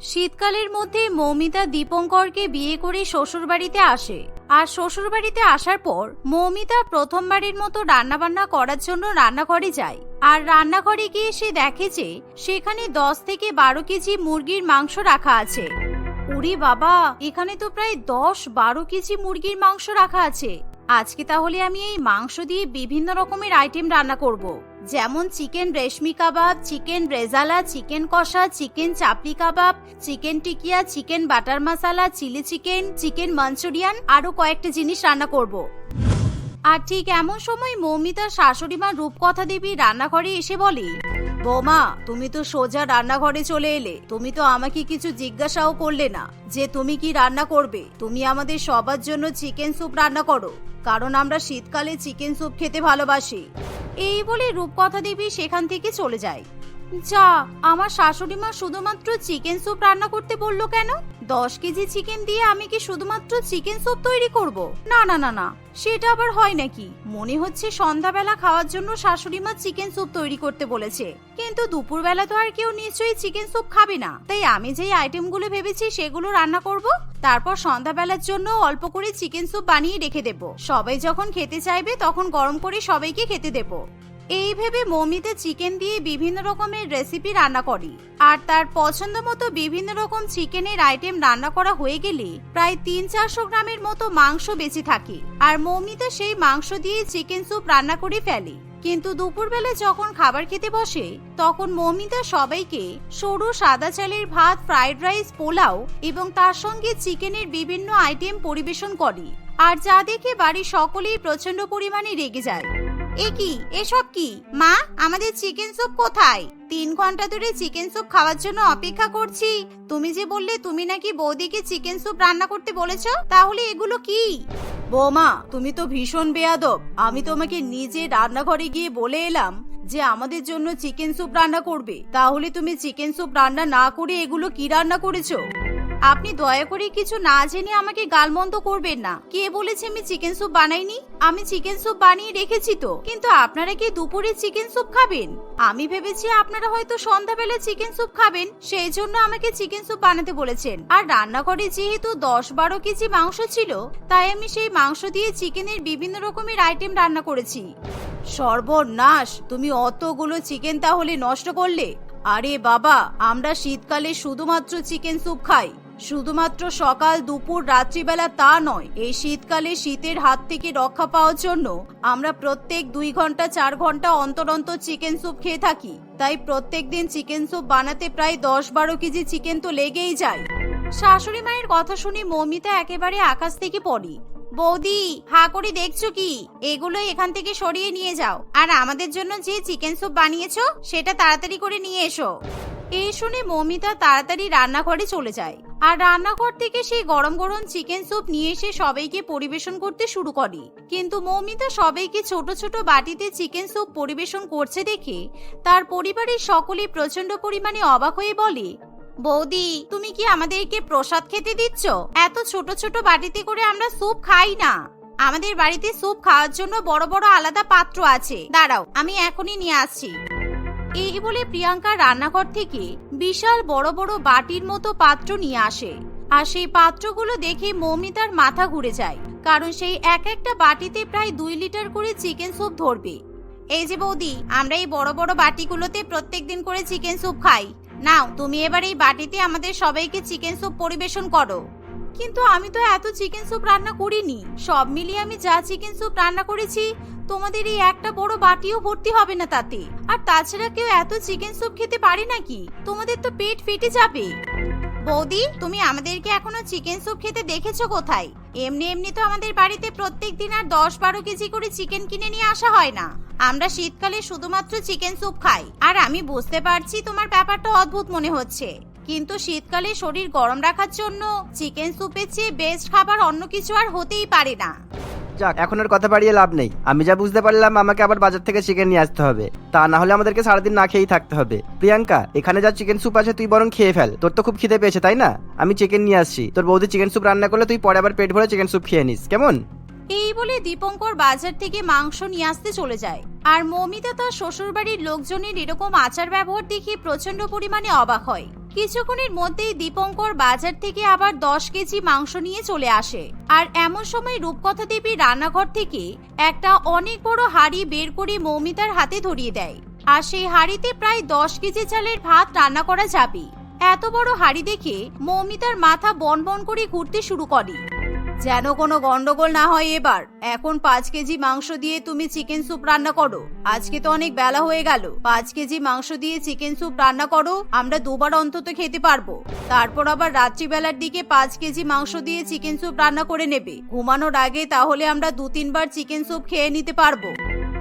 শীতকালের মধ্যে মৌমিতা দীপঙ্করকে বিয়ে করে শ্বশুরবাড়িতে আসে। আর শ্বশুরবাড়িতে আসার পর মৌমিতা প্রথমবারের মতো রান্নাবান্না করার জন্য রান্নাঘরে যায়। আর রান্নাঘরে গিয়ে সে দেখে যে সেখানে দশ থেকে বারো কেজি মুরগির মাংস রাখা আছে। ওরে বাবা, এখানে তো প্রায় দশ বারো কেজি মুরগির মাংস রাখা আছে। আজকে তাহলে আমি এই মাংস দিয়ে বিভিন্ন রকমের আইটেম রান্না করব। যেমন chicken reshmi kebab, chicken rezala, chicken kosha, chicken chapli kebab, chicken tikia, chicken butter masala, chilli chicken chicken Manchurian আরও কয়েকটা জিনিস রান্না করব। আর ঠিক এমন সময় মৌমিতার শাশুড়ি মা রূপকথা দেবী রান্নাঘরে এসে বলে, বৌমা, তুমি তো সোজা রান্নাঘরে চলে এলে। তুমি তো আমাকে কিছু জিজ্ঞাসাও করলে না যে তুমি কি রান্না করবে। তুমি আমাদের সবার জন্য চিকেন স্যুপ রান্না করো, কারণ আমরা শীতকালে চিকেন স্যুপ খেতে ভালোবাসি। এই বলে রূপকথা দেবী সেখান থেকে চলে যায়। যা, আমার শাশুড়ি মা শুধুমাত্র চিকেন স্যুপ রান্না করতে বলল কেন? দশ কেজি চিকেন দিয়ে আমি কি শুধুমাত্র চিকেন স্যুপ তৈরি করব? না না না না, সেটা আবার হয় নাকি? মনে হচ্ছে সন্ধ্যাবেলা খাওয়ার জন্য শাশুড়ি মা চিকেন স্যুপ তৈরি করতে বলেছে। কিন্তু দুপুরবেলা তো আর কেউ নিশ্চয়ই চিকেন স্যুপ খাবে না। তাই আমি যেই আইটেমগুলো ভেবেছি সেগুলো রান্না করব, তারপর সন্ধ্যাবেলার জন্য অল্প করে চিকেন স্যুপ বানিয়ে রেখে দেব। সবাই যখন খেতে চাইবে, তখন গরম করে সবাইকে খেতে দেব। এই ভেবে মমিতে চিকেন দিয়ে বিভিন্ন রকমের রেসিপি রান্না করি। আর তার পছন্দ মতো বিভিন্ন রকম চিকেনের আইটেম রান্না করা হয়ে গেলে প্রায় তিন চারশো গ্রামের মতো মাংস বেঁচে থাকে। আর মৌমিতা সেই মাংস দিয়ে চিকেন স্যুপ রান্না করে ফেলে। কিন্তু দুপুরবেলা যখন খাবার খেতে বসে, তখন মৌমিতা সবাইকে সরু সাদা চালের ভাত ফ্রাইড রাইস পোলাও এবং তার সঙ্গে চিকেনের বিভিন্ন আইটেম পরিবেশন করে। আর যা দেখে বাড়ির সকলেই প্রচণ্ড পরিমাণে রেগে যায়। এ কি? এসব কি? মা, আমাদের চিকেন স্যুপ কোথায়? তিন ঘণ্টা ধরে চিকেন স্যুপ খাওয়ার জন্য অপেক্ষা করছি। তুমি যে বললে তুমি নাকি বৌদিকে চিকেন স্যুপ রান্না করতে বলেছ, তাহলে এগুলো কি? বৌমা, তুমি তো ভীষণ বেয়াদব। আমি তোমাকে নিজে রান্নাঘরে গিয়ে বলে এলাম যে আমাদের জন্য চিকেন স্যুপ রান্না করবে। তাহলে তুমি চিকেন স্যুপ রান্না না করে এগুলো কি রান্না করেছ? আপনি দয়া করে কিছু না জেনে আমাকে গালমন্দ করবেন না। কে বলেছে আমি চিকেন স্যুপ বানাইনি? আমি চিকেন স্যুপ বানিয়ে রেখেছি তো। কিন্তু আপনারা কি দুপুরে চিকেন স্যুপ খাবেন? আমি ভেবেছি আপনারা হয়তো সন্ধ্যাবেলা চিকেন স্যুপ খাবেন, সেই জন্য আমাকে চিকেন স্যুপ বানাতে বলেছেন। আর রান্নাঘরে যেহেতু দশ বারো কেজি মাংস ছিল, তাই আমি সেই মাংস দিয়ে চিকেনের বিভিন্ন রকমের আইটেম রান্না করেছি। সর্বনাশ! তুমি অতগুলো চিকেন তাহলে নষ্ট করলে? আরে বাবা, আমরা শীতকালে শুধুমাত্র চিকেন স্যুপ খাই। শুধুমাত্র সকাল দুপুর রাত্রিবেলা তা নয়, এই শীতকালে শীতের হাত থেকে রক্ষা পাওয়ার জন্য আমরা প্রত্যেক দুই ঘণ্টা, চার ঘণ্টা অন্তর অন্তর চিকেন স্যুপ খেয়ে থাকি। তাই প্রত্যেক দিন চিকেন স্যুপ বানাতে প্রায় দশ বারো কেজি চিকেন তো লেগেই যায়। শাশুড়ি মায়ের কথা শুনে মৌমিতা একেবারে আকাশ থেকে পড়ি। বৌদি, হা করে দেখছ কি? এগুলো এখান থেকে সরিয়ে নিয়ে যাও। আর আমাদের জন্য যে চিকেন স্যুপ বানিয়েছো, সেটা তাড়াতাড়ি করে নিয়ে এসো। এই শুনে মৌমিতা তাড়াতাড়ি রান্নাঘরে চলে যায়। আর রান্নাঘর থেকে সেই গরম গরম চিকেন স্যুপ নিয়ে এসে সবাইকে পরিবেশন করতে শুরু করে। কিন্তু মৌমিতা সবাইকে ছোট ছোট বাটিতে চিকেন স্যুপ পরিবেশন করছে দেখে তার পরিবারের সকলেই প্রচণ্ড পরিমাণে অবাক হয়ে বলে, বৌদি, তুমি কি আমাদেরকে প্রসাদ খেতে দিচ্ছ? এত ছোট ছোট বাটিতে করে আমরা স্যুপ খাই না। আমাদের বাড়িতে স্যুপ খাওয়ার জন্য বড় বড় আলাদা পাত্র আছে। দাঁড়াও, আমি এখনই নিয়ে আসছি। এই বলে প্রিয়াঙ্কা রান্নাঘর থেকে বিশাল বড় বড় বাটির মতো পাত্র নিয়ে আসে। আর সেই পাত্রগুলো দেখে মৌমিতার মাথা ঘুরে যায়, কারণ সেই এক একটা বাটিতে প্রায় দুই লিটার করে চিকেন স্যুপ ধরবে। এই যে বৌদি, আমরা এই বড় বড় বাটিগুলোতে প্রত্যেক দিন করে চিকেন স্যুপ খাই। নাও, তুমি এবার এই বাটিতে আমাদের সবাইকে চিকেন স্যুপ পরিবেশন করো। কিন্তু আমি তো এত চিকেন স্যুপ রান্না করিনি। সব মিলিয়ে আমি যা চিকেন স্যুপ রান্না করেছি, তোমাদের এই একটা বড় বাটিও ভর্তি হবে না তাতে। আর তাছাড়া কেউ এত চিকেন স্যুপ খেতে পারে নাকি? তোমাদের তো পেট ফেটে যাবে। বৌদি, তুমি আমাদেরকে এখনও চিকেন স্যুপ খেতে দেখেছ কোথায়? এমনি এমনি তো আমাদের বাড়িতে প্রত্যেক দিন আর দশ বারো কেজি করে চিকেন কিনে নিয়ে আসা হয় না। আমরা শীতকালে শুধুমাত্র চিকেন স্যুপ খাই। আর আমি বুঝতে পারছি তোমার ব্যাপারটা অদ্ভুত মনে হচ্ছে। কিন্তু শীতকালে শরীর গরম রাখার জন্য চিকেন স্যুপের চেয়ে বেস্ট খাবার অন্য কিছু আর হতেই পারে না। যাক, এখন আর কথা বাড়িয়ে লাভ নেই। আমি যা বুঝতে পারলাম, আমাকে আবার বাজার থেকে চিকেন নিয়ে আসতে হবে। তা না হলে আমাদেরকে সারাদিন না খেয়েই থাকতে হবে। প্রিয়াঙ্কা, এখানে যা চিকেন স্যুপ আছে, তুই বরং খেয়ে ফেল। তোর তো খুব খিদে পেয়েছে, তাই না? আমি চিকেন নিয়ে আসছি। তোর বৌদি চিকেন স্যুপ রান্না করলে তুই পরে আবার পেট ভরে চিকেন স্যুপ খেয়ে নিস। কেমন? এই বলে দীপঙ্কর বাজার থেকে মাংস নিয়ে আসতে চলে যায়। আর মমিতা তার শ্বশুরবাড়ির লোকজনের এরকম আচার ব্যবহার দেখে প্রচণ্ড পরিমাণে অবাক হয়। কিছুক্ষণের মধ্যেই দীপঙ্কর বাজার থেকে আবার দশ কেজি মাংস নিয়ে চলে আসে। আর এমন সময় রূপকথা দেবী রান্নাঘর থেকে একটা অনেক বড় হাড়ি বের করে মৌমিতার হাতে ধরিয়ে দেয়। আর সেই হাড়িতে প্রায় দশ কেজি চালের ভাত রান্না করা যাবে। এত বড় হাড়ি দেখে মৌমিতার মাথা বন বন করে ঘুরতে শুরু করে। যেন কোনো গন্ডগোল না হয় এবার। এখন পাঁচ কেজি মাংস দিয়ে তুমি চিকেন স্যুপ রান্না করো। আজকে তো অনেক বেলা হয়ে গেল। পাঁচ কেজি মাংস দিয়ে চিকেন স্যুপ রান্না করো, আমরা দুবার অন্তত খেতে পারব। তারপর আবার রাত্রিবেলার দিকে পাঁচ কেজি মাংস দিয়ে চিকেন স্যুপ রান্না করে নেবে। ঘুমানোর আগে তাহলে আমরা দু তিনবার চিকেন স্যুপ খেয়ে নিতে পারব।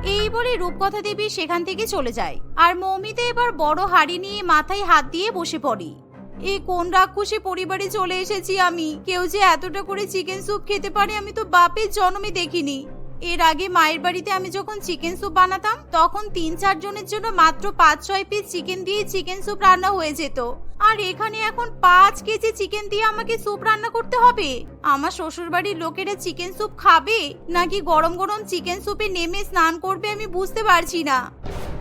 এই বলে রূপকথা দেবী সেখান থেকে চলে যায়। আর মৌমিতা এবার বড় হাড়ি নিয়ে মাথায় হাত দিয়ে বসে পড়ে। এই কোন রাক্ষসী পরিবারে চলে এসেছি আমি? কেউ যে এতটা করে চিকেন স্যুপ খেতে পারে আমি তো বাপের জন্মে দেখিনি। এর আগে মায়ের বাড়িতে আমি যখন চিকেন স্যুপ বানাতাম, তখন তিন চার জনের জন্য মাত্র পাঁচ ছয় পিস চিকেন দিয়ে চিকেন স্যুপ রান্না হয়ে যেত। আর এখানে এখন পাঁচ কেজি চিকেন দিয়ে আমাকে স্যুপ রান্না করতে হবে? আমার শ্বশুর বাড়ির লোকেরা চিকেন স্যুপ খাবে? নাকি গরম গরম চিকেন স্যুপে নেমে স্নান করবে আমি বুঝতে পারছি না।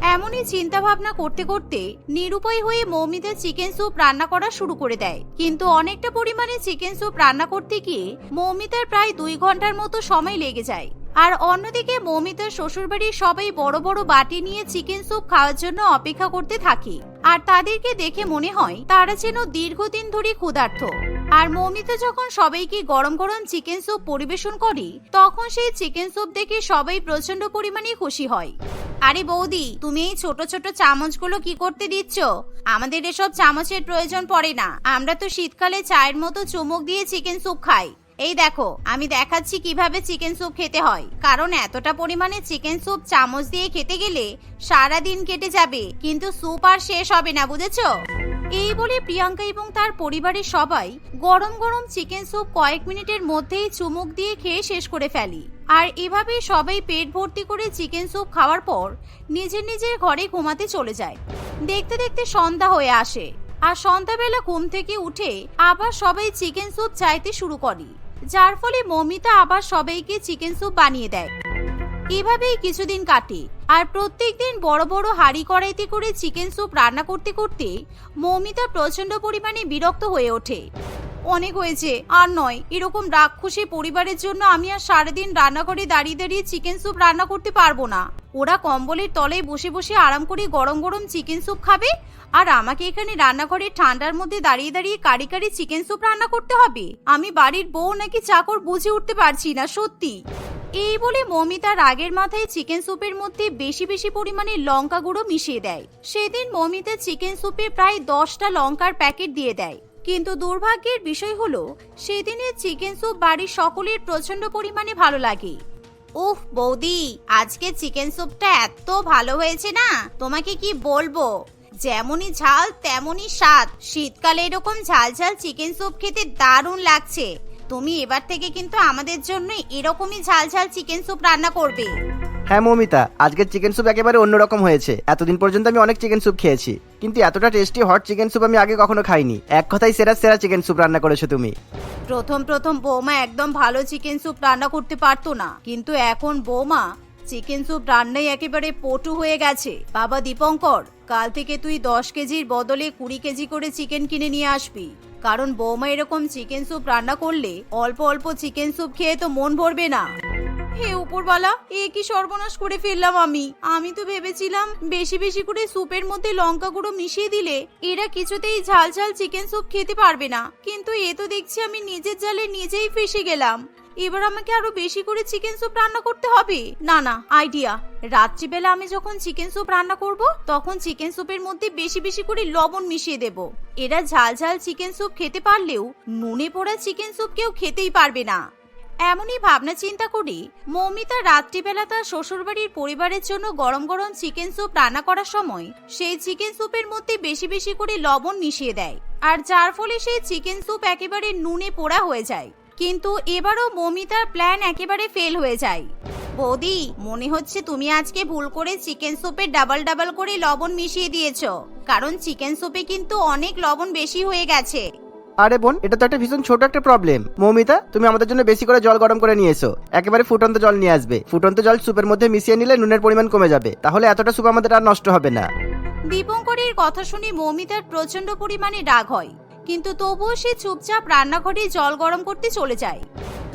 এমনই চিন্তা ভাবনা করতে করতে নিরুপায় হয়ে মৌমিতা চিকেন স্যুপ রান্না করা শুরু করে দেয়। কিন্তু অনেকটা পরিমাণে চিকেন স্যুপ রান্না করতে গিয়ে মৌমিতার প্রায় দুই ঘণ্টার মতো সময় লেগে যায়। আর অন্যদিকে মৌমিতার শ্বশুরবাড়ির সবাই বড় বড় বাটি নিয়ে চিকেন স্যুপ খাওয়ার জন্য অপেক্ষা করতে থাকে। আর তাদেরকে দেখে মনে হয় তারা যেন দীর্ঘদিন ধরে ক্ষুধার্ত। আর মৌমিতা যখন সবাইকে গরম গরম চিকেন স্যুপ পরিবেশন করে, তখন সেই চিকেন স্যুপ দেখে সবাই প্রচণ্ড পরিমাণে খুশি হয়। আরে বৌদি, তুমি এই ছোট ছোট চামচগুলো কি করতে দিচ্ছ? আমাদের এসব চামচের প্রয়োজন পড়ে না। আমরা তো শীতকালে চায়ের মতো চুমুক দিয়ে চিকেন স্যুপ খাই। এই দেখো, আমি দেখাচ্ছি কীভাবে চিকেন স্যুপ খেতে হয়। কারণ এতটা পরিমাণে চিকেন স্যুপ চামচ দিয়ে খেতে গেলে সারা দিন কেটে যাবে, কিন্তু স্যুপ আর শেষ হবে না, বুঝেছ? এই বলে প্রিয়াঙ্কা এবং তার পরিবারের সবাই গরম গরম চিকেন স্যুপ কয়েক মিনিটের মধ্যেই চুমুক দিয়ে খেয়ে শেষ করে ফেলি। আর এভাবে সবাই পেট ভর্তি করে চিকেন স্যুপ খাওয়ার পর নিজের নিজের ঘরে ঘুমাতে চলে যায়। দেখতে দেখতে সন্ধ্যা হয়ে আসে। আর সন্ধ্যাবেলা ঘুম থেকে উঠে আবার সবাই চিকেন স্যুপ চাইতে শুরু করে। যার ফলে মমিতা আবার সবাইকে চিকেন স্যুপ বানিয়ে দেয়। এভাবেই কিছুদিন কাটে আর প্রত্যেক দিন বড় বড় হাড়ি কড়াইতে করে চিকেন স্যুপ রান্না করতে করতে মমিতা প্রচণ্ড পরিমাণে বিরক্ত হয়ে ওঠে। অনেক হয়েছে। আর নয়, এরকম রাক্ষসী পরিবারের জন্য আমি আর সারাদিন রান্নাঘরে দাঁড়িয়ে দাঁড়িয়ে চিকেন স্যুপ রান্না করতে পারব না। ওরা কম্বলের তলায় বসে বসে আরাম করে গরম গরম চিকেন স্যুপ খাবে, আর আমাকে এখানে রান্নাঘরে ঠান্ডার মধ্যে দাঁড়িয়ে দাঁড়িয়ে কারি কারি চিকেন স্যুপ রান্না করতে হবে। আমি বাড়ির বউ নাকি চাকর বুঝে উঠতে পারছি না, সত্যি। এই বলে মমিতা রাগের মাথায় চিকেন স্যুপের মধ্যে বেশি বেশি পরিমাণে লঙ্কা গুঁড়ো মিশিয়ে দেয়। সেদিন মমিতা চিকেন স্যুপে প্রায় দশটা লঙ্কার প্যাকেট দিয়ে দেয়। কিন্তু দুর্ভাগ্যের বিষয় হলো, সেদিনের চিকেন স্যুপ বাড়ির সকলের প্রচণ্ড পরিমাণে ভালো লাগে। উফ, বৌদি, আজকে চিকেন স্যুপটা এত ভালো হয়েছে না? তোমাকে কি বলব? যেমনই ঝাল, তেমনই স্বাদ। শীতকালে এরকম ঝাল ঝাল চিকেন স্যুপ খেতে দারুণ লাগছে। তুমি এবার থেকে কিন্তু আমাদের জন্য এরকমই ঝাল ঝাল চিকেন স্যুপ রান্না করবে। হ্যাঁ মমিতা, আজকের চিকেন স্যুপ একেবারে অন্যরকম হয়েছে। এতদিন পর্যন্ত আমি অনেক চিকেন স্যুপ খেয়েছি। কিন্তু এতটা টেস্টি হট চিকেন স্যুপ আমি আগে কখনো খাইনি। এক কথাই সেরা সেরা চিকেন স্যুপ রান্না করেছ তুমি। প্রথম প্রথম বৌমা একদম ভালো চিকেন স্যুপ রান্না করতে পারতো না। কিন্তু এখন বৌমা চিকেন স্যুপ রান্নাই একেবারে পটু হয়ে গেছে। বাবা দীপঙ্কর, কাল থেকে তুই দশ কেজির বদলে কুড়ি কেজি করে চিকেন কিনে নিয়ে আসবি। কারণ বৌমা এরকম চিকেন স্যুপ রান্না করলে অল্প অল্প চিকেন স্যুপ খেয়ে তো মন ভরবে না। হে উপরওয়ালা, এ কি সর্বনাশ করে ফেললাম আমি? আমি তো ভেবেছিলাম বেশি বেশি করে স্যুপের মধ্যে লঙ্কা গুঁড়ো মিশিয়ে দিলে এরা কিছুতেই ঝাল ঝাল চিকেন স্যুপ খেতে পারবে না। কিন্তু এ তো দেখছি আমি নিজের জালে নিজেই ফেসে গেলাম। এবার আমাকে আরও বেশি করে চিকেন স্যুপ রান্না করতে হবে? না না আইডিয়া রাত্রিবেলা আমি যখন চিকেন স্যুপ রান্না করব, তখন চিকেন স্যুপের মধ্যে বেশি বেশি করে লবণ মিশিয়ে দেব। এরা ঝাল ঝাল চিকেন স্যুপ খেতে পারলেও নুনে পোড়া চিকেন স্যুপ কেউ খেতেই পারবে না। এমনই ভাবনা চিন্তা করি, মৌমিতা রাত্রিবেলা তার শ্বশুরবাড়ির পরিবারের জন্য গরম গরম চিকেন স্যুপ রান্না করার সময় সেই চিকেন স্যুপের মধ্যে বেশি বেশি করে লবণ মিশিয়ে দেয়। আর যার ফলে সেই চিকেন স্যুপ একেবারে নুনে পোড়া হয়ে যায়। কিন্তু এবারও মৌমিতার প্ল্যান একেবারে ফেল হয়ে যায়। বৌদি, মনে হচ্ছে তুমি আজকে ভুল করে চিকেন স্যুপে ডাবল ডাবল করে লবণ মিশিয়ে দিয়েছ। কারণ চিকেন স্যুপে কিন্তু অনেক লবণ বেশি হয়ে গেছে। আরে বোন, এটা তো একটা ভীষণ ছোট একটা প্রবলেম মৌমিতা, তুমি আমাদের জন্য বেশি করে জল গরম করে নিয়ে এসো। একেবারে ফুটন্ত জল নিয়ে আসবে। ফুটন্ত জল স্যুপের মধ্যে মিশিয়ে নিলে নুনের পরিমাণ কমে যাবে। তাহলে এতটা স্যুপ আমাদের আর নষ্ট হবে না। দীপঙ্করের কথা শুনে মৌমিতার প্রচণ্ড পরিমাণে রাগ হয়। কিন্তু তবুও সে চুপচাপ রান্নাঘরে জল গরম করতে চলে যায়।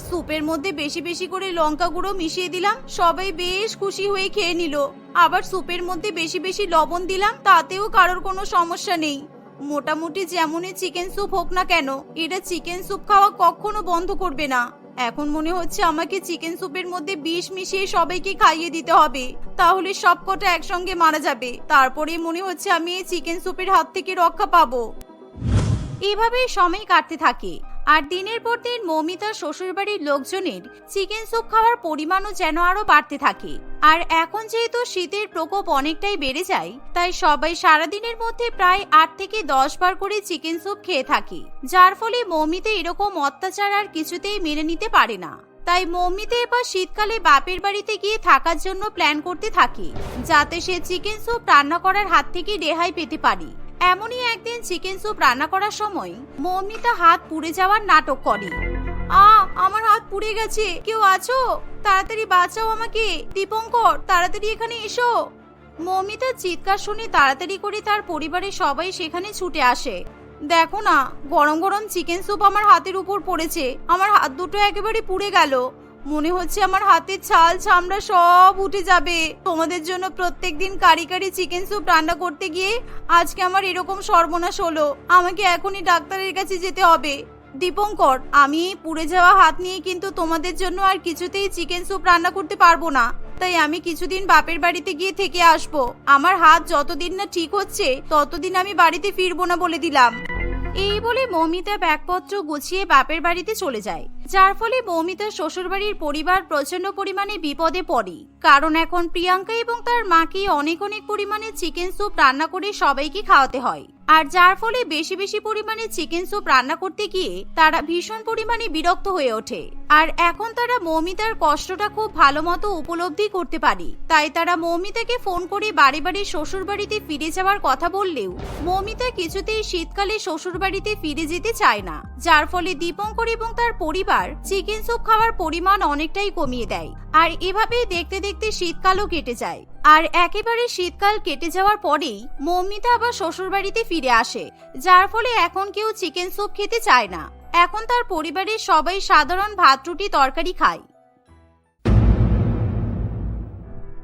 স্যুপের মধ্যে বেশি বেশি করে লঙ্কা গুঁড়ো মিশিয়ে দিলাম, সবাই বেশ খুশি হয়ে খেয়ে নিল। আবার স্যুপের মধ্যে বেশি বেশি লবণ দিলাম, তাতেও কারোর কোনো সমস্যা নেই। মোটামুটি যেমনই চিকেন স্যুপ হোক না কেন, এটা চিকেন স্যুপ খাওয়া কখনো বন্ধ করবে না। এখন মনে হচ্ছে আমাকে চিকেন স্যুপের মধ্যে বিষ মিশিয়ে সবাইকে খাইয়ে দিতে হবে। তাহলে সবকটা একসঙ্গে মারা যাবে। তারপরে মনে হচ্ছে আমি এই চিকেন স্যুপের হাত থেকে রক্ষা পাবো। এভাবেই সময় কাটতে থাকে। আর দিনের পর দিন মৌমিতার শ্বশুরবাড়ির লোকজনের চিকেন স্যুপ খাওয়ার পরিমাণও যেন আরও বাড়তে থাকে। আর এখন যেহেতু শীতের প্রকোপ অনেকটাই বেড়ে যায়, তাই সবাই সারাদিনের মধ্যে প্রায় আট থেকে দশ বার করে চিকেন স্যুপ খেয়ে থাকে। যার ফলে মৌমিতা এরকম অত্যাচার আর কিছুতেই মেনে নিতে পারে না। তাই মম্মিতে এবার শীতকালে বাপের বাড়িতে গিয়ে থাকার জন্য প্ল্যান করতে থাকে, যাতে সে চিকেন স্যুপ রান্না করার হাত থেকে রেহাই পেতে পারে। এমনই একদিন চিকেন স্যুপ রান্না করার সময় মৌমিতা হাত পুড়ে যাওয়ার নাটক করে। আ, আমার হাত পুড়ে গেছে। কেউ আছো? তাড়াতাড়ি বাঁচাও আমাকে। দীপঙ্কর, তাড়াতাড়ি এখানে এসো। মৌমিতার চিৎকার শুনে তাড়াতাড়ি করে তার পরিবারের সবাই সেখানে ছুটে আসে। দেখো না, গরম গরম চিকেন স্যুপ আমার হাতের উপর পড়েছে। আমার হাত দুটো একেবারে পুড়ে গেল। মনে হচ্ছে আমার হাতের ছাল চামড়া সব উঠে যাবে। তোমাদের জন্য প্রত্যেক দিন কারি কারি চিকেন স্যুপ রান্না করতে গিয়ে আজকে আমার এরকম সর্বনাশ হলো। আমাকে এখনই ডাক্তারের কাছে যেতে হবে। দীপঙ্কর, আমি পুড়ে যাওয়া হাত নিয়ে কিন্তু তোমাদের জন্য আর কিছুতেই চিকেন স্যুপ রান্না করতে পারব না। তাই আমি কিছুদিন বাপের বাড়িতে গিয়ে থেকে আসব। আমার হাত যতদিন না ঠিক হচ্ছে, ততদিন আমি বাড়িতে ফিরবো না বলে দিলাম। এই বলে মমিতা ব্যাগপত্র গুছিয়ে বাপের বাড়িতে চলে যায়। যার ফলে মৌমিতার শ্বশুরবাড়ির পরিবার প্রচণ্ড পরিমাণে বিপদে পড়ে। কারণ এখন প্রিয়াঙ্কা এবং তার মাকে অনেক অনেক পরিমাণে চিকেন স্যুপ রান্না করে সবাইকে খাওয়াতে হয়। আর যার ফলে বেশি বেশি পরিমাণে চিকেন স্যুপ রান্না করতে গিয়ে তারা ভীষণ পরিমাণে বিরক্ত হয়ে ওঠে। আর এখন তারা মৌমিতার কষ্টটা খুব ভালো মতো উপলব্ধি করতে পারে। তাই তারা মৌমিতাকে ফোন করে বাড়ি বাড়ি শ্বশুর বাড়িতে ফিরে যাওয়ার কথা বললেও মৌমিতা কিছুতেই শীতকালে শ্বশুর বাড়িতে ফিরে যেতে চায় না। যার ফলে দীপঙ্কর এবং তার পরিবার চিকেন স্যুপ খাওয়ার পরিমাণ অনেকটাই কমিয়ে দেয়। আর এভাবেই দেখতে দেখতে শীতকালও কেটে যায়। আর একেবারে শীতকাল কেটে যাওয়ার পরেই মৌমিতা আবার শ্বশুর বাড়িতে ফিরে আসে, যার ফলে এখন কেউ চিকেন স্যুপ খেতে চায় না। এখন তার পরিবারের সবাই সাধারণ ভাত, রুটি, তরকারি খায়।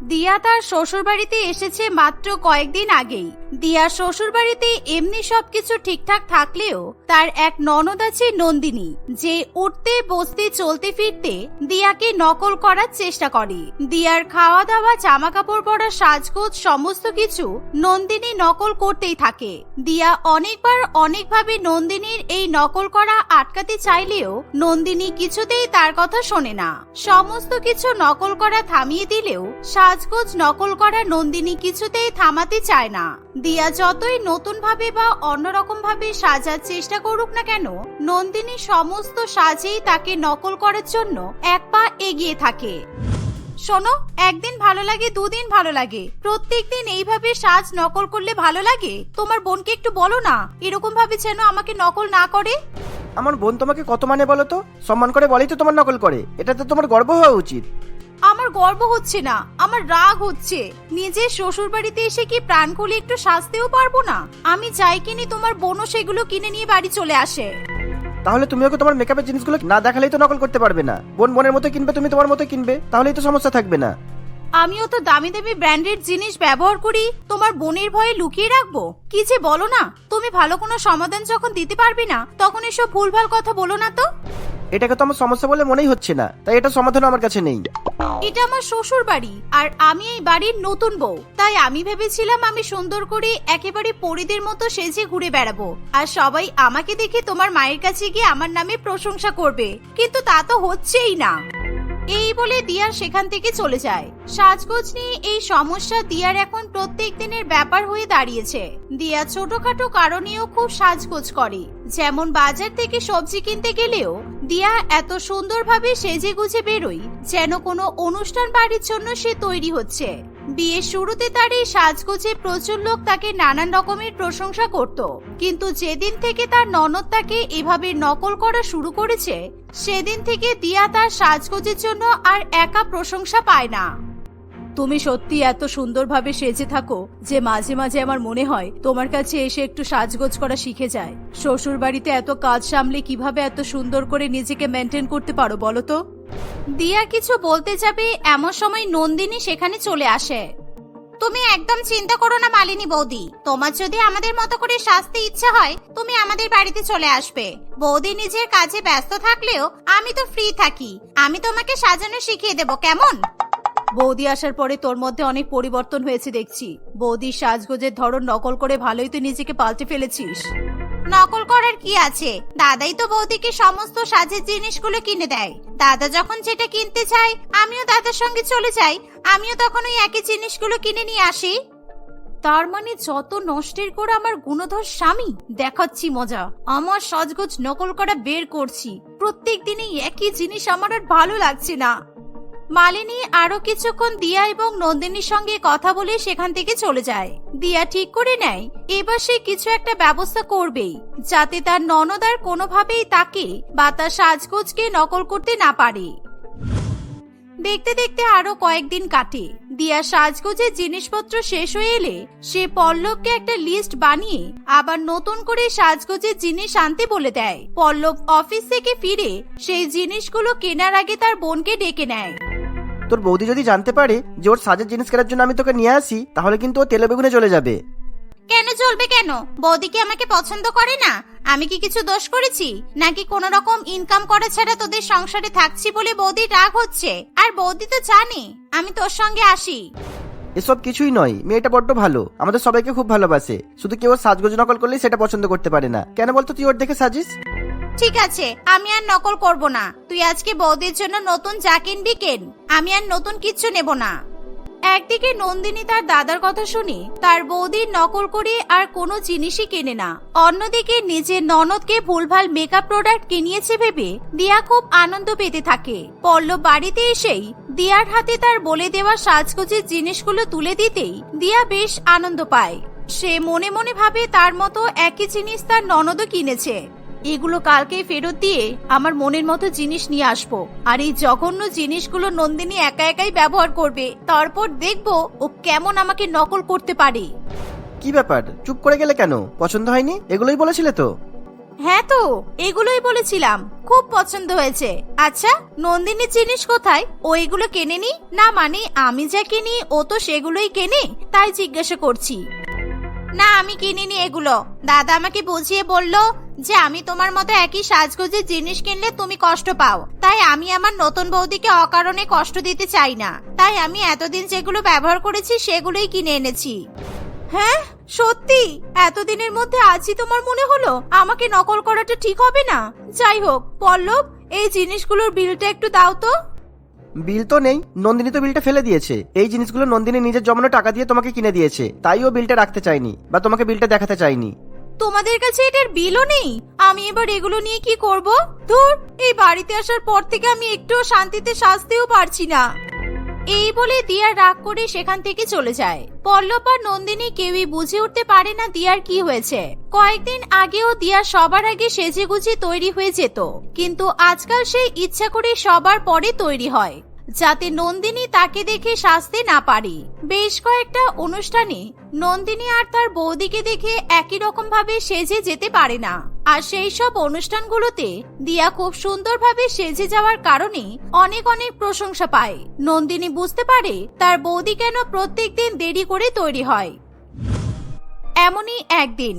দিয়া তার শ্বশুর বাড়িতে এসেছে মাত্র কয়েকদিন আগেই। দিয়ার শ্বশুর বাড়িতে এমনি সবকিছু ঠিকঠাক থাকলেও তার এক ননদ আছে নন্দিনী, যে উঠতে, বসতে, চলতে, ফিরতে দিয়াকে নকল করার চেষ্টা করে। দিয়ার খাওয়া দাওয়া জামা কাপড় পরা, সাজগোজ, সমস্ত কিছু নন্দিনী নকল করতেই থাকে। দিয়া অনেকবার অনেকভাবে নন্দিনীর এই নকল করা আটকাতে চাইলেও নন্দিনী কিছুতেই তার কথা শোনে না। সমস্ত কিছু নকল করা থামিয়ে দিলেও সাজগোজ নকল করা নন্দিনী কিছুতেই থামাতে চায় না। দিয়া যতই নতুন ভাবে বা অন্যরকম ভাবে সাজার চেষ্টা করুক না কেন, নন্দিনী সমস্ত সাজেই তাকে নকল করার জন্য এক পা এগিয়ে থাকে। শোনো, একদিন ভালো লাগে, দুদিন ভালো লাগে। প্রত্যেক দিন এইভাবে সাজ নকল করলে ভালো লাগে? তোমার বোনকে একটু বলো না এরকম ভাবে যেন আমাকে নকল না করে। আমার বোন তোমাকে কত মানে বলো তো? সম্মান করে বলেই তো তোমার নকল করে। এটা তো তোমার গর্ব হওয়া উচিত। আমার গর্ব হচ্ছে না, আমার রাগ হচ্ছে। নিজের শ্বশুর বাড়িতে এসে কি প্রাণ খুলে একটু সাজতেও পারব না? আমি চাই কিনি তোমার বোনও সেগুলো কিনে নিয়ে বাড়ি চলে আসে। তাহলে তুমি ওকে তোমার মেকআপের জিনিসগুলো না দেখালেই তো নকল করতে পারবে না? বোন বোনের মতো কিনবে, তুমি তোমার মতো কিনবে, তাহলেই তো সমস্যা থাকবে না। আমিও তো দামি দামি ব্র্যান্ডেড জিনিস ব্যবহার করি। তোমার বোনের ভয়ে লুকিয়ে রাখব? কি যে বলো না তুমি ভালো কোনো সমাধান যখন দিতে পারবে না তখন এসব ভুলভাল কথা বলো না তো। এটাকে তো আমার সমস্যা বলে মনেই হচ্ছে না তাই এটা সমাধান আমার কাছে নেই। এটা আমার শ্বশুর বাড়ি আর আমি এই বাড়ির নতুন বউ। তাই আমি ভেবেছিলাম আমি সুন্দর করে একেবারে পরিদের মতো সেজে ঘুরে বেড়াবো আর সবাই আমাকে দেখে তোমার মায়ের কাছে গিয়ে আমার নামে প্রশংসা করবে। কিন্তু তা তো হচ্ছেই না। এই বলে দিয়ার সেখান থেকে চলে যায়। সাজগোজ নিয়ে এই সমস্যা দিয়ার এখন প্রত্যেক দিনের ব্যাপার হয়ে দাঁড়িয়েছে। দিয়া ছোটখাটো কারণেও খুব সাজগোজ করে। যেমন বাজার থেকে সবজি কিনতে গেলেও দিয়া এত সুন্দরভাবে সেজে গুজে বেরোই যেন কোনো অনুষ্ঠান বাড়ির জন্য সে তৈরি হচ্ছে। বিয়ের শুরুতে তার এই সাজগোজে প্রচুর লোক তাকে নানান রকমের প্রশংসা করত। কিন্তু যেদিন থেকে তার ননদ তাকে এভাবে নকল করা শুরু করেছে, সেদিন থেকে দিয়া তার সাজগোজের জন্য আর একা প্রশংসা পায় না। তুমি সত্যি এত সুন্দরভাবে সেজে থাকো যে মাঝে মাঝে আমার মনে হয় তোমার কাছে এসে একটু সাজগোজ করা শিখে যায়। শ্বশুর বাড়িতে এত কাজ সামলে কীভাবে এত সুন্দর করে নিজেকে মেনটেন করতে পারো বলো তো? দিয়া কিছু বলতে যাবে, এমন সময় নন্দিনী সেখানে চলে আসে। তুমি একদম চিন্তা করো না মালিনী বৌদি। তোমার যদি আমাদের মতো করে শাস্তি ইচ্ছা হয়, তুমি আমাদের বাড়িতে চলে আসবে। বৌদি নিজের কাজে ব্যস্ত থাকলেও আমি তো ফ্রি থাকি। আমি তোমাকে সাজানো শিখিয়ে দেব, কেমন? বৌদি আসার পরে তোর মধ্যে অনেক পরিবর্তন হয়েছে দেখছি। বৌদির সাজগোজের ধরন নকল করে ভালোই তো নিজেকে পাল্টে ফেলেছিস। নকল করার কি আছে? দাদাই তো বৌদিকে সমস্ত সাজের জিনিসগুলো কিনে দেয়। দাদা যখন যেটা কিনতে চায়, আমিও দাদার সঙ্গে চলে যাই। আমিও তখন ওই একই জিনিসগুলো কিনে নিয়ে আসি। তার মানে যত নষ্টের করে আমার গুণধর স্বামী, দেখাচ্ছি মজা। আমার সাজগোজ নকল করা বের করছি। প্রত্যেক দিনই একই জিনিস আমার আর ভালো লাগছে না। মালিনী আরও কিছুক্ষণ দিয়া এবং নন্দিনীর সঙ্গে কথা বলে সেখান থেকে চলে যায়। দিয়া ঠিক করে নেয়, এবার সে কিছু একটা ব্যবস্থা করবেই, যাতে তার ননদার কোনোভাবেই তাকে বা তার সাজগোজকে নকল করতে না পারে। দেখতে দেখতে আরও কয়েকদিন কাটে। দিয়া সাজগোজের জিনিসপত্র শেষ হয়ে এলে সে পল্লবকে একটা লিস্ট বানিয়ে আবার নতুন করে সাজগোজের জিনিস আনতে বলে দেয়। পল্লব অফিস থেকে ফিরে সেই জিনিসগুলো কেনার আগে তার বোনকে ডেকে নেয়। তোর বৌদি যদি জানতে পারে যে ওর সাজের জিনিস কেনার জন্য আমি তোকে নিয়ে আসি, তাহলে কিন্তু ও তেলে বেগুনে চলে যাবে। কেন চলবে কেন? বৌদি কি আমাকে পছন্দ করে না? আমি কি কিছু দোষ করেছি? নাকি কোন রকম ইনকাম করা ছাড়া তোদের সংসারে থাকছি বলে বৌদি রাগ হচ্ছে? আর বৌদি তো জানে। আমি তোর সঙ্গে আসি। এসব কিছুই নয়। মেয়েটা বড্ড ভালো। আমাদের সবাইকে খুব ভালোবাসে। শুধু কেউ সাজগোজ নকল করলেই সেটা পছন্দ করতে পারে না। কেন বলতো তুই ওর দেখে সাজিস? ঠিক আছে আমি আর নকল করব না। তুই আজকে বৌদির জন্য নতুন যা কিনবি কেন। আমি আর নতুন কিচ্ছু নেব না। একদিকে নন্দিনী তার দাদার কথা শুনে, তার বৌদির নকল করে আর কোনো জিনিসই কেনে না। অন্যদিকে নিজের ননদকে ভুলভাল মেকআপ প্রোডাক্ট কিনিয়েছে ভেবে দিয়া খুব আনন্দ পেতে থাকে। পল্লব বাড়িতে এসেই দিয়ার হাতে তার বলে দেওয়া সাজগোজের জিনিসগুলো তুলে দিতেই দিয়া বেশ আনন্দ পায়। সে মনে মনে ভাবে তার মতো একই জিনিস তার ননদও কিনেছে। এগুলো কালকেই ফেরত দিয়ে আমার মনের মতো জিনিস নিয়ে আসব। আর এই জঘন্য জিনিসগুলো নন্দিনী একা একাই ব্যবহার করবে। তারপর দেখব ও কেমন আমাকে নকল করতে পারে। কি ব্যাপার? চুপ করে গেলে কেন? পছন্দ হয়নি? এগুলোই বলেছিলে তো? হ্যাঁ তো এগুলোই বলেছিলাম। খুব পছন্দ হয়েছে। আচ্ছা নন্দিনীর জিনিস কোথায়? ও এগুলো কেনেনি? না মানে আমি যা কিনি ও তো সেগুলোই কেনে তাই জিজ্ঞাসা করছি। না আমি কিনিনি এগুলো। দাদা আমাকে বুঝিয়ে বলল যে আমি তোমার মতো একই সাজগোজের জিনিস কিনলে তুমি কষ্ট পাও। তাই আমি আমার নতুন বৌদিকে অকারণে কষ্ট দিতে চাই না। তাই আমি এতদিন যেগুলো ব্যবহার করেছি সেগুলোই কিনে এনেছি। হ্যাঁ? সত্যি? এতদিনের মধ্যে আজই তোমার মনে হলো? আমাকে নকল করাটা ঠিক হবে না? যাই হোক, পল্লব, এই জিনিসগুলোর বিলটা একটু দাও তো। বিল তো নেই। নন্দিনী তো বিলটা ফেলে দিয়েছে। এই জিনিসগুলো নন্দিনী নিজের জমানো টাকা দিয়ে তোমাকে কিনে দিয়েছে। তাই ও বিলটা রাখতে চায়নি বা তোমাকে বিলটা দেখাতে চায়নি। তোমাদের কাছে এটার বিলও নেই? আমি এবার এগুলো নিয়ে কি করব? ধুর, এই বাড়িতে আসার পর থেকে আমি একটুও শান্তিতে সাজতেও পারছি না। এই বলে দিয়া রাগ করে সেখান থেকে চলে যায়। পল্লব আর নন্দিনী কেউই বুঝে উঠতে পারে না দিয়ার কি হয়েছে। কয়েকদিন আগেও দিয়া সবার আগে সেজে গুজে তৈরি হয়ে যেত। কিন্তু আজকাল সে ইচ্ছা করে সবার পরে তৈরি হয়। যাতে নন্দিনী তাকে দেখে সাজতে না পারে। বেশ কয়েকটা অনুষ্ঠানে নন্দিনী আর তার বৌদিকে দেখে একই রকম ভাবে সেজে যেতে পারে না। আর সেই সব অনুষ্ঠানগুলোতে দিয়া খুব সুন্দরভাবে সেজে যাওয়ার কারণে অনেক অনেক প্রশংসা পায়। নন্দিনী বুঝতে পারে তার বৌদি কেন প্রত্যেক দিন দেরি করে তৈরি হয়। এমনই একদিন,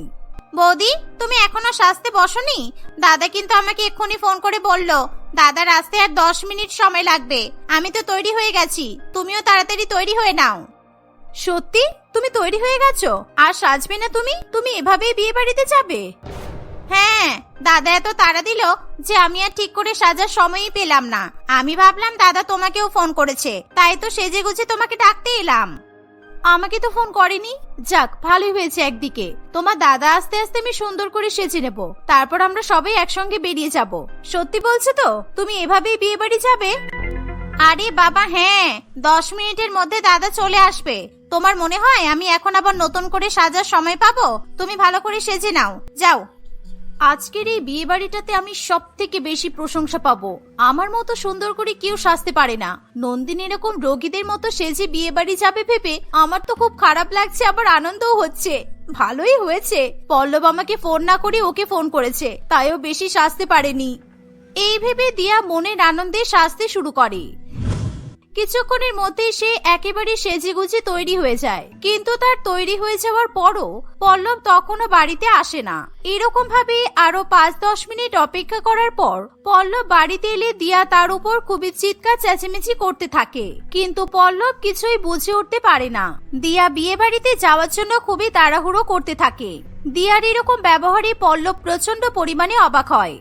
বৌদি, তুমি এখনও সাজতে বসনি? দাদা কিন্তু আমাকে এক্ষুনি ফোন করে বলল দাদার আসতে আর দশ মিনিট সময় লাগবে। আমি তো তৈরি হয়ে গেছি। তুমিও তাড়াতাড়ি তৈরি হয়ে নাও। সত্যি? তুমি তৈরি হয়ে গেছো? আর সাজবে না তুমি? তুমি এভাবেই বিয়ে বাড়িতে যাবে? হ্যাঁ দাদা এত তাড়া দিল যে আমি আর ঠিক করে সাজার সময়ই পেলাম না। আমি ভাবলাম দাদা তোমাকেও ফোন করেছে। তাই তো সেজে গুজে তোমাকে ডাকতে এলাম। আমাকে তো ফোন করেনি। যাক, ভালোই হয়েছে একদিকে। তোমার দাদা আসতে আসতে আমি সুন্দর করে সেজে নেব। তারপর আমরা সবাই একসঙ্গে বেরিয়ে যাব। সত্যি বলছো তো? তুমি এভাবেই বিয়ে বাড়ি যাবে? আরে বাবা হ্যাঁ। দশ মিনিটের মধ্যে দাদা চলে আসবে। তোমার মনে হয় আমি এখন আবার নতুন করে সাজার সময় পাবো? তুমি ভালো করে সেজে নাও। যাও। আজকের এই বিয়ে বাড়িটাতে আমি সব থেকে বেশি প্রশংসা পাবো। আমার মতো সুন্দর করে কেউ সাজতে পারে না। নন্দিনী এরকম রোগীদের মতো সেজে বিয়ে বাড়ি যাবে ভেবে আমার তো খুব খারাপ লাগছে, আবার আনন্দও হচ্ছে। ভালোই হয়েছে। পল্লব আমাকে ফোন না করে ওকে ফোন করেছে তাইও বেশি সাজতে পারেনি। এই ভেবে দিয়া মনের আনন্দে সাজতে শুরু করে। কিছুক্ষণের মধ্যে সে একেবারে সেজে গুজে তৈরি হয়ে যায়। কিন্তু তার তৈরি হয়ে যাওয়ার পরও পল্লব তখনও বাড়িতে আসে না। এরকম ভাবে আরও পাঁচ দশ মিনিট অপেক্ষা করার পর পল্লব বাড়িতে এলে দিয়া তার উপর খুবই চিৎকার চেঁচেমেচি করতে থাকে। কিন্তু পল্লব কিছুই বুঝে উঠতে পারে না। দিয়া বিয়ে বাড়িতে যাওয়ার জন্য খুবই তাড়াহুড়ো করতে থাকে। দিয়ার এরকম ব্যবহারে পল্লব প্রচণ্ড পরিমাণে অবাক হয়।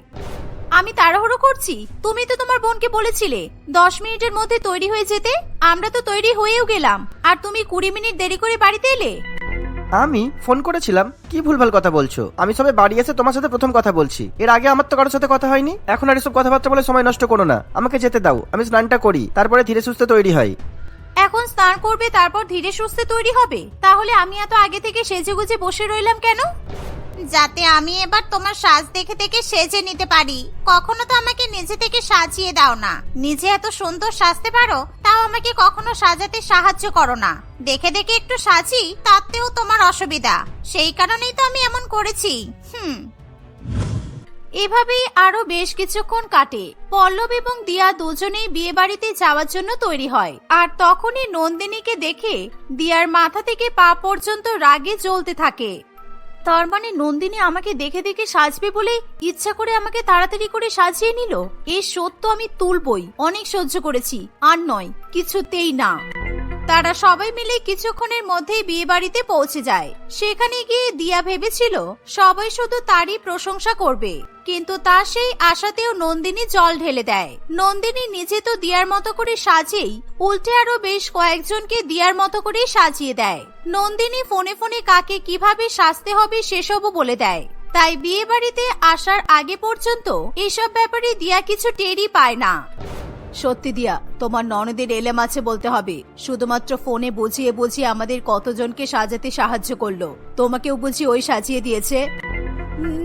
আমি তাড়াহুড়ো করছি। তুমি তো তোমার বোনকে বলেছিলে দশ মিনিটের মধ্যে তৈরি হয়ে যেতে। আমরা তো তৈরি হয়েও গেলাম। আর তুমি কুড়ি মিনিট দেরি করে বাড়িতে এলে? আমি ফোন করেছিলাম। কি ভুলভাল কথা বলছো? আমি সবে বাড়ি এসে তোমার সাথে প্রথম কথা বলছি। এর আগে আমার তো কারোর সাথে কথা হয়নি। এখন আর এসব কথাবার্তা বলে সময় নষ্ট করো না। আমাকে যেতে দাও। আমি স্নানটা করি। তারপরে ধীরে সুস্থে তৈরি হয়। এখন স্নান করবে তারপর ধীরে সুস্থে তৈরি হবে? তাহলে আমি এত আগে থেকে সেজে গুজে বসে রইলাম কেন? যাতে আমি এবার তোমার সাজ দেখে দেখে সেজে নিতে পারি। কখনো তো আমাকে নিজে থেকে সাজিয়ে দাও না। নিজে এত সুন্দর সাজতে পারো, তাও আমাকে কখনো সাজাতে সাহায্য করো না। দেখে দেখে একটু সাজি, তাতেও তোমার অসুবিধা। সেই কারণেই তো আমি এমন করেছি। হুম। এভাবেই আরও বেশ কিছুক্ষণ কাটে। পল্লব এবং দিয়া দুজনেই বিয়ে বাড়িতে যাওয়ার জন্য তৈরি হয়। আর তখনই নন্দিনীকে দেখে দিয়ার মাথা থেকে পা পর্যন্ত রাগে জ্বলতে থাকে। তার মানে নন্দিনী আমাকে দেখে দেখে সাজবে বলে ইচ্ছা করে আমাকে তাড়াতাড়ি করে সাজিয়ে নিল? এই সত্য আমি তুলবই। অনেক সহ্য করেছি। আর নয়, কিছুতেই না। তারা সবাই মিলে কিছুক্ষণের মধ্যেই বিয়ে বাড়িতে পৌঁছে যায়। সেখানে গিয়ে দিয়া ভেবেছিল, সবাই শুধু তারই প্রশংসা করবে। কিন্তু তা সেই আশাতেও নন্দিনী জল ঢেলে দেয়। নন্দিনী নিজে তো দিয়ার মতো করে সাজেই, উল্টে আরও বেশ কয়েকজনকে দিয়ার মতো করে সাজিয়ে দেয়। নন্দিনী ফোনে ফোনে কাকে কীভাবে সাজতে হবে সেসবও বলে দেয়। তাই বিয়ে বাড়িতে আসার আগে পর্যন্ত এসব ব্যাপারে দিয়া কিছু টেরই পায় না। সত্যি দিয়া তোমার ননদের এলেম আছে বলতে হবে। শুধুমাত্র ফোনে বুঝিয়ে বুঝিয়ে আমাদের কতজনকে সাজাতে সাহায্য করল। তোমাকেও বুঝি ওই সাজিয়ে দিয়েছে?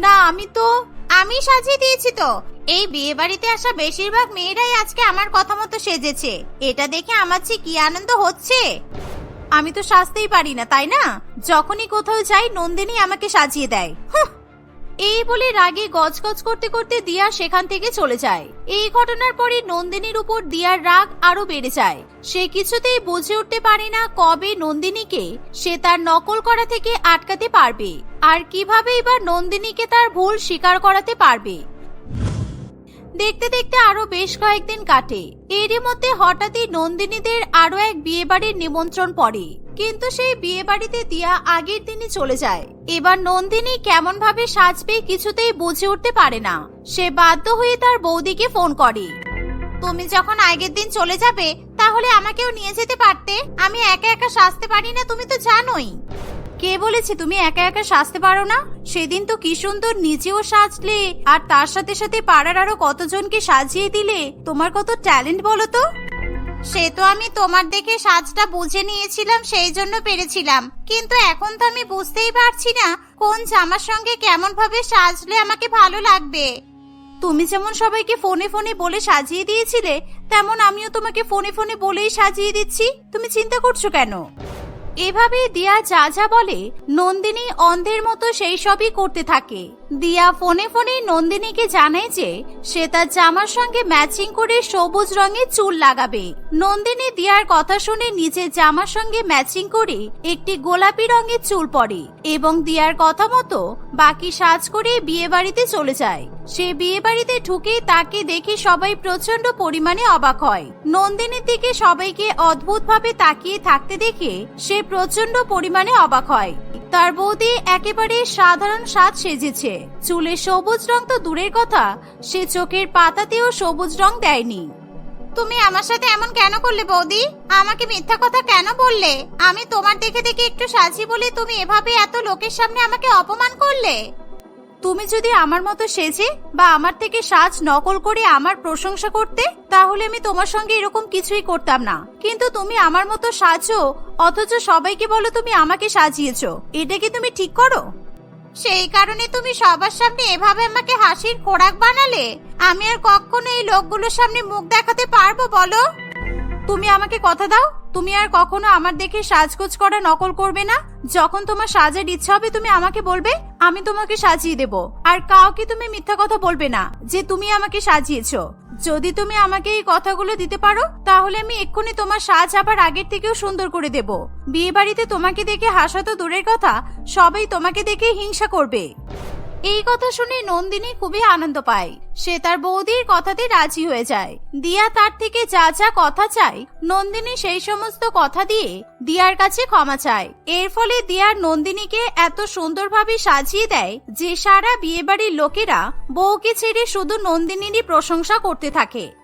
না আমি তো আমি সাজিয়ে দিয়েছি তো। এই বিয়ে বাড়িতে আসা বেশিরভাগ মেয়েরাই আজকে আমার কথা মতো সেজেছে। এটা দেখে আমার যে কি আনন্দ হচ্ছে? আমি তো সাজতেই পারি না তাই না? যখনই কোথাও যাই নন্দিনী আমাকে সাজিয়ে দেয়। এই বলে রাগে গজগজ করতে করতে দিয়া সেখান থেকে চলে যায়। এই ঘটনার পরে নন্দিনীর উপর দিয়ার রাগ আরও বেড়ে যায়। সে কিছুতেই বুঝে উঠতে পারে না কবে নন্দিনীকে সে তার নকল করা থেকে আটকাতে পারবে। আর কীভাবে এবার নন্দিনীকে তার ভুল স্বীকার করাতে পারবে? দেখতে দেখতে আরও বেশ কয়েকদিন কাটে। এরই মধ্যে হঠাৎই নন্দিনীদের আরও এক বিয়ে বাড়ির নিমন্ত্রণ পড়ে। কিন্তু সেই বিয়ে বাড়িতে দিয়া আগের দিনই চলে যায়। এবার নন্দিনী কেমন ভাবে সাজবে কিছুতেই বুঝে উঠতে পারে না। সে বাধ্য হয়ে তার বৌদিকে ফোন করে। তুমি যখন আগের দিন চলে যাবে, তাহলে আমাকেও নিয়ে যেতে পারতে? আমি একা একা সাজতে পারি না, তুমি তো জানোই। কে বলেছে তুমি একা একা সাজতে পারো না? সেদিন তো কি সুন্দর নিজেও সাজলে, আর তার সাথে সাথে পাড়ার আরও কতজনকে সাজিয়ে দিলে? তোমার কত ট্যালেন্ট বলো তো? সে তো আমি তোমার দেখে সাজটা বুঝে নিয়েছিলাম, সেই জন্য পেরেছিলাম। কিন্তু এখন তো আমি বুঝতেই পারছি না, কোন জামার সঙ্গে কেমন ভাবে সাজলে আমাকে ভালো লাগবে। তুমি যেমন সবাইকে ফোনে ফোনে বলে সাজিয়ে দিয়েছিলে, তেমন আমিও তোমাকে ফোনে ফোনে বলেই সাজিয়ে দিচ্ছি। তুমি চিন্তা করছ কেন? এভাবে দিয়া যা যা বলে নন্দিনী অন্ধের মতো সেই সবই করতে থাকে। দিয়া ফোনে ফোনে নন্দিনীকে জানায় যে, সে তার জামার সঙ্গে ম্যাচিং করে সবুজ রঙের চুল লাগাবে। নন্দিনী দিয়ার কথা শুনে নিজের জামার সঙ্গে ম্যাচিং করে একটি গোলাপি রঙের চুল পরে এবং দিয়ার কথা মতো বাকি সাজ করে বিয়ে বাড়িতে চলে যায়। সে বিয়ে বাড়িতে ঢুকে তাকে দেখে সবাই প্রচণ্ড পরিমাণে অবাক হয়। নন্দিনীর দিকে সবাইকে অদ্ভুত ভাবে তাকিয়ে থাকতে দেখে সে প্রচণ্ড পরিমাণে অবাক হয়। তার বৌদি একেবারে সাধারণ স্বাদ সেজেছে। চুলে সবুজ রং তো দূরের কথা, সে চোখের পাতাতেও সবুজ রং দেয়নি। তুমি আমার সাথে এমন কেন করলে বৌদি? আমাকে মিথ্যা কথা কেন বললে? আমি তোমার দেখে দেখে একটু সাজি বলে তুমি এভাবে এত লোকের সামনে আমাকে অপমান করলে? তুমি যদি আমার মতো সেজে বা আমার থেকে সাজ নকল করে আমার প্রশংসা করতে, তাহলে আমি তোমার সঙ্গে এরকম কিছুই করতাম না। কিন্তু তুমি আমার মতো সাজো, অথচ সবাইকে বলো তুমি আমাকে সাজিয়েছো। এটা কি তুমি ঠিক করো? সেই কারণে তুমি সবার সামনে এভাবে আমাকে হাসির খোরাক বানালে? আমি আর কখনো এই লোকগুলোর সামনে মুখ দেখাতে পারব বলো? তুমি আমাকে কথা দাও। তুমি আর কখনো আমার দেখে সাজগোজ করা নকল করবে না? যখন তোমার সাজের ইচ্ছা হবে, তুমি আমাকে বলবে, আমি তোমাকে সাজিয়ে দেব। আর কাউকে তুমি মিথ্যা কথা বলবে না, যে তুমি আমাকে সাজিয়েছ। যদি তুমি আমাকে এই কথাগুলো দিতে পারো, তাহলে আমি এক্ষুনি তোমার সাজ আবার আগের থেকেও সুন্দর করে দেব। বিয়ে বাড়িতে তোমাকে দেখে হাসা তো দূরের কথা, সবাই তোমাকে দেখে হিংসা করবে। এই কথা শুনে নন্দিনী খুবই আনন্দ পায়। সে তার বৌদির কথাতে রাজি হয়ে যায়। দিয়া তার থেকে যা যা কথা চায়, নন্দিনী সেই সমস্ত কথা দিয়ে দিয়ার কাছে ক্ষমা চায়। এর ফলে দিয়ার নন্দিনীকে এত সুন্দরভাবে সাজিয়ে দেয় যে সারা বিয়েবাড়ির লোকেরা বউকে ছেড়ে শুধু নন্দিনীরই প্রশংসা করতে থাকে।